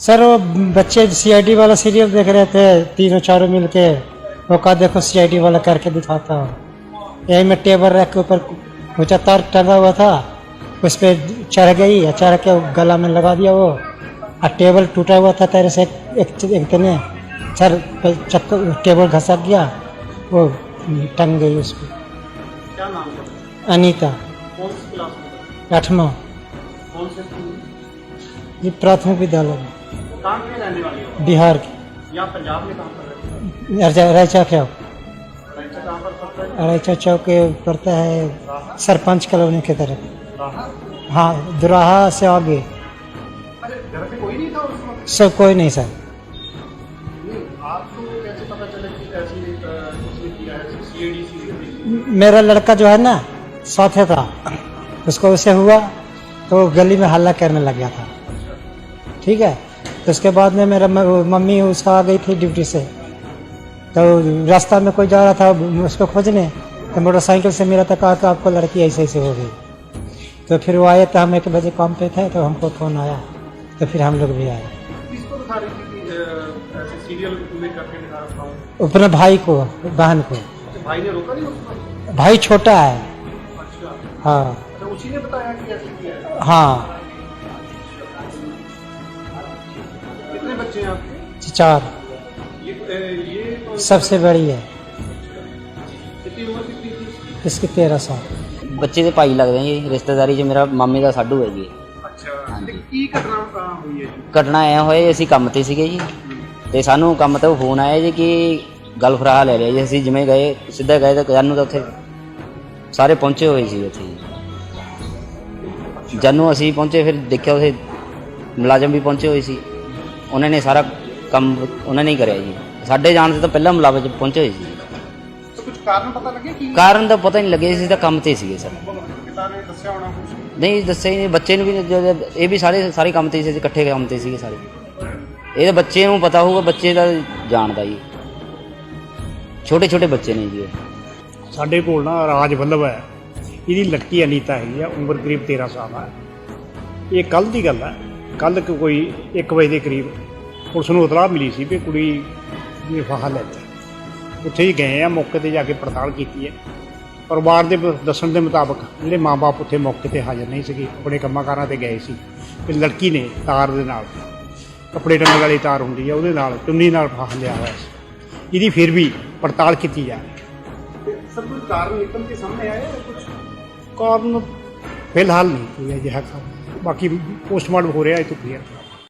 Sir वो बच्चे CID वाला सीरियल देख रहे थे तीनों चारों मिल के वो कहा देखो सीआईडी वाला करके दिखाता हूँ। यही में टेबल रख के ऊपर ऊँचा तार टंगा हुआ था। उस पर चढ़ गई चढ़ के गला में लगा दिया वो। और टेबल टूटा हुआ था तेरे से एक एक, तने। सर चक्कर टेबल घसक गया। वो टंग गई उस पर क्या नाम अनीता। आठवां। कौन से स्कूल ये प्राथमिक विद्यालय में कहाँ की रहने वाली बिहार की। या पंजाब में काम कर रहे हो? रायचा चौक रायचा चौक पड़ता है सरपंच कॉलोनी के तरफ़। हाँ दुराहा से आगे। सब कोई नहीं सर मेरा लड़का जो है ना साथे था। उसको उसे हुआ तो गली में हल्ला करने लग गया था। ठीक है? तो उसके बाद में मेरा मम्मी उसका आ गई थी ड्यूटी से। तो रास्ता में कोई जा रहा था उसको खोजने तो मोटरसाइकिल से मेरा था कहा कि आपको लड़की ऐसे ऐसे हो गई। तो फिर वो आए तो हम एक बजे काम पे थे तो हमको फ़ोन आया। तो फिर हम लोग भी आए। अपने भाई को बहन को। तो भाई छोटा है। अच्छा ਹਾਂ। तो उसी ने ਬੱਚੇ ਦੇ ਭਾਈ ਲੱਗਦੇ ਜੀ ਰਿਸ਼ਤੇਦਾਰੀ 'ਚ ਮੇਰਾ ਮਾਮੇ ਦਾ ਸਾਡੂ ਹੈ। ਜੀ ਅੱਛਾ ਤੇ ਕੀ ਘਟਨਾ ਤਾਂ ਹੋਈ ਹੈ ਜੀ? ਘਟਨਾ ਐ ਹੋਏ ਅਸੀਂ ਕੰਮ ਤੇ ਸੀਗੇ ਜੀ। ਤੇ ਸਾਨੂੰ ਕੰਮ ਤੇ ਫੋਨ ਆਇਆ ਜੀ ਕਿ ਗਲਫਰਾਹ ਲੈ ਲਿਆ ਜੀ ਅਸੀਂ ਜਿਵੇਂ ਗਏ ਸਿੱਧਾ ਗਏ ਤਾਂ ਸਾਨੂੰ ਤਾਂ ਉੱਥੇ ਸਾਰੇ ਪਹੁੰਚੇ ਹੋਏ ਸੀ ਉੱਥੇ। ਜੀ। ਅਸੀਂ ਪਹੁੰਚੇ ਫਿਰ ਦੇਖਿਆ ਉੱਥੇ ਮੁਲਾਜ਼ਮ ਵੀ ਪਹੁੰਚੇ ਹੋਏ ਸੀ। ਉਹਨਾਂ ਨੇ ਸਾਰਾ ਕੰਮ ਉਹਨਾਂ ਨੇ ਕਰਿਆ ਜੀ। ਸਾਡੇ ਜਾਣ ਤੋਂ ਪਹਿਲਾਂ ਮੁਲਾਜ਼ਮ ਪਹੁੰਚੇ ਹੋਏ ਸੀ। ਕੁਝ ਕਾਰਨ ਪਤਾ ਲੱਗੇ ਕੀ ਕਾਰਨ ਦਾ ਪਤਾ ਨਹੀਂ ਲੱਗਿਆ ਸੀ ਤਾਂ ਕੰਮ ਤੇ ਸੀਗੇ ਸਰ। ਨਹੀਂ ਦੱਸਿਆ ਨਹੀਂ। ਬੱਚੇ ਨੂੰ ਵੀ ਇਹ ਵੀ ਸਾਰੇ ਸਾਰੇ ਕੰਮ ਤੇ ਸੀ ਇਕੱਠੇ ਕੰਮ ਤੇ ਸੀਗੇ ਸਾਰੇ। ਇਹਦੇ ਬੱਚੇ ਨੂੰ ਪਤਾ ਹੋਊਗਾ ਬੱਚੇ ਦਾ ਜਾਣਦਾ ਜੀ। ਛੋਟੇ ਛੋਟੇ ਬੱਚੇ ਨੇ ਜੀ ਸਾਡੇ ਕੋਲ ਨਾ ਰਾਜ ਵੱਲਭ ਹੈ। ਇਹਦੀ ਲੜਕੀ ਅਨੀਤਾ ਹੈਗੀ ਆ, ਉਮਰ ਕਰੀਬ 13 ਸਾਲ ਹੈ ਇਹ ਕੱਲ ਦੀ ਗੱਲ ਹੈ ਕੱਲ ਕੋਈ 1 ਵਜੇ ਦੇ ਕਰੀਬ ਪੁਲਿਸ ਨੂੰ ਇਤਲਾਹ ਮਿਲੀ ਸੀ ਵੀ ਕੁੜੀ ਨੇ ਫਾਹਾ ਲੈਤਾ ਉੱਥੇ ਹੀ ਗਏ ਆ, ਮੌਕੇ ਤੇ ਜਾ ਕੇ ਪੜਤਾਲ ਕੀਤੀ ਹੈ। ਪਰਿਵਾਰ ਦੇ ਦੱਸਣ ਦੇ ਮੁਤਾਬਕ ਜਿਹੜੇ ਮਾਪੇ ਉੱਥੇ ਮੌਕੇ ਤੇ ਹਾਜ਼ਰ ਨਹੀਂ ਸੀਗੇ, ਆਪਣੇ ਕੰਮਾਂ ਕਾਰਾਂ ਤੇ ਗਏ ਸੀ। ਤੇ ਲੜਕੀ ਨੇ ਤਾਰ ਦੇ ਨਾਲ, ਕੱਪੜੇ ਟੰਗਣ ਵਾਲੀ ਤਾਰ ਹੁੰਦੀ ਹੈ ਉਹਦੇ ਨਾਲ, ਚੁੰਨੀ ਨਾਲ ਫਾਹ ਲਿਆ ਹੋਇਆ ਸੀ। ਇਹਦੀ ਫਿਰ ਵੀ ਪੜਤਾਲ ਕੀਤੀ ਜਾ ਰਹੀ ਕਾਰਨ ਨਿਕਲ ਕੇ ਸਾਹਮਣੇ ਆਇਆ ਕਾਰਨ ਫਿਲਹਾਲ ਨਹੀਂ, ਕੋਈ ਅਜਿਹਾ ਬਾਕੀ ਪੋਸਟਮਾਰਟਮ ਹੋ ਰਿਹਾ, ਇਹ ਤੋਂ ਕਲੀਅਰ